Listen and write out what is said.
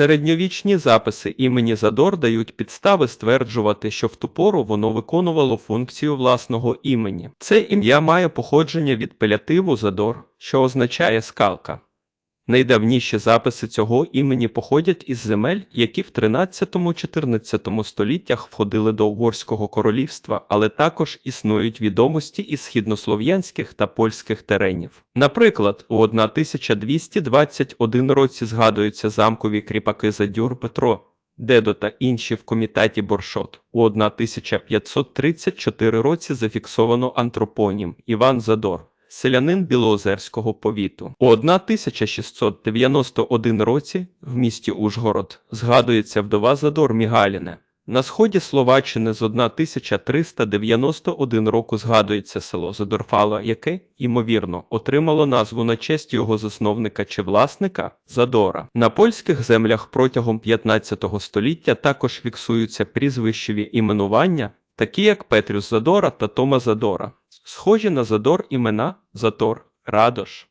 Середньовічні записи імені Задор дають підстави стверджувати, що в ту пору воно виконувало функцію власного імені. Це ім'я має походження від пелятиву Задор, що означає скалка. Найдавніші записи цього імені походять із земель, які в 13-14 століттях входили до Угорського королівства, але також існують відомості із східнослов'янських та польських теренів. Наприклад, у 1221 році згадуються замкові кріпаки Задюр Петро, Дедо та інші в комітеті Боршот. У 1534 році зафіксовано антропонім Іван Задор. Селянин Білоозерського повіту. У 1691 році в місті Ужгород згадується вдова Задор Мігаліне. На сході Словаччини з 1391 року згадується село Задорфало, яке, ймовірно, отримало назву на честь його засновника чи власника Задора. На польських землях протягом 15 століття також фіксуються прізвищеві іменування, такі як Петрюс Задора та Тома Задора. Схожі на Задор імена Затор, Радош.